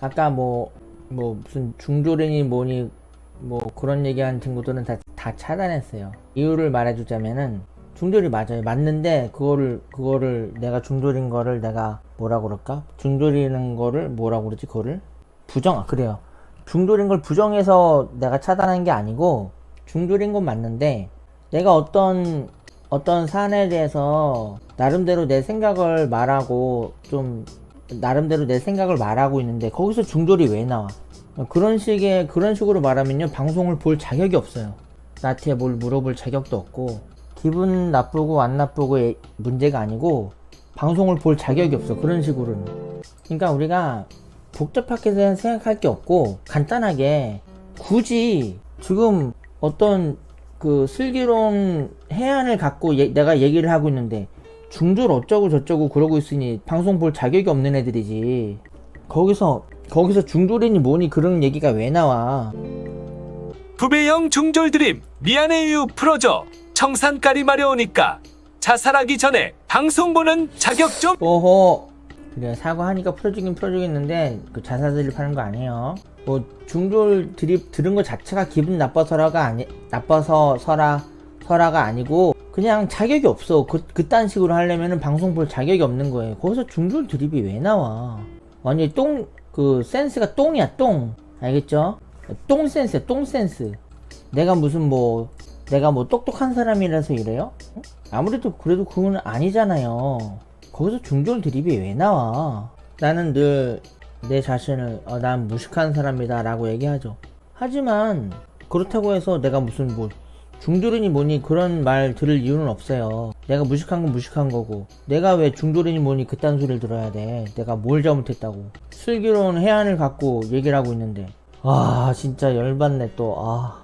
아까 뭐, 뭐 무슨 중조린이 뭐니 뭐 그런 얘기한 친구들은 다, 다 차단했어요. 이유를 말해주자면은 중졸이 맞아요. 맞는데 그거를 그거를 내가 중졸인 거를 내가 뭐라 그럴까? 중졸이는 거를 뭐라 그러지? 그거를 부정 아, 그래요. 중졸인 걸 부정해서 내가 차단한 게 아니고 중졸인 건 맞는데 내가 어떤 어떤 사안에 대해서 나름대로 내 생각을 말하고 좀 나름대로 내 생각을 말하고 있는데 거기서 중졸이 왜 나와? 그런 식의 그런 식으로 말하면요 방송을 볼 자격이 없어요. 나한테 뭘 물어볼 자격도 없고 기분 나쁘고 안 나쁘고의 문제가 아니고 방송을 볼 자격이 없어 그런 식으로는. 그러니까 우리가 복잡하게 생각할 게 없고 간단하게 굳이 지금 어떤 그 슬기로운 해안을 갖고 예- 내가 얘기를 하고 있는데 중졸 어쩌고 저쩌고 그러고 있으니 방송 볼 자격이 없는 애들이지. 거기서 거기서 중졸이니 뭐니 그런 얘기가 왜 나와? 부배형 중졸 드림 미안해요 풀어줘. 청산가리 마려우니까. 자살하기 전에 방송 보는 자격 좀. 오호 그래 사과하니까 풀어주긴 풀어주겠는데 그 자살 드립 하는 거 아니에요? 뭐 중졸 드립 들은 거 자체가 기분 나빠서라가 아니 나빠서 서라 서라가 아니고 그냥 자격이 없어 그 그딴 식으로 하려면은 방송 볼 자격이 없는 거예요 거기서 중졸 드립이 왜 나와 완전히 똥 그 센스가 똥이야 똥 알겠죠 똥 센스야 똥 센스 내가 무슨 뭐 내가 뭐 똑똑한 사람이라서 이래요? 어? 아무래도 그래도 그건 아니잖아요. 거기서 중졸 드립이 왜 나와? 나는 늘 내 자신을 어, 난 무식한 사람이다 라고 얘기하죠. 하지만 그렇다고 해서 내가 무슨 뭐 중졸이니 뭐니 그런 말 들을 이유는 없어요. 내가 무식한 건 무식한 거고 내가 왜 중졸이니 뭐니 그딴 소리를 들어야 돼. 내가 뭘 잘못했다고. 슬기로운 해안을 갖고 얘기를 하고 있는데 아 진짜 열받네 또 아.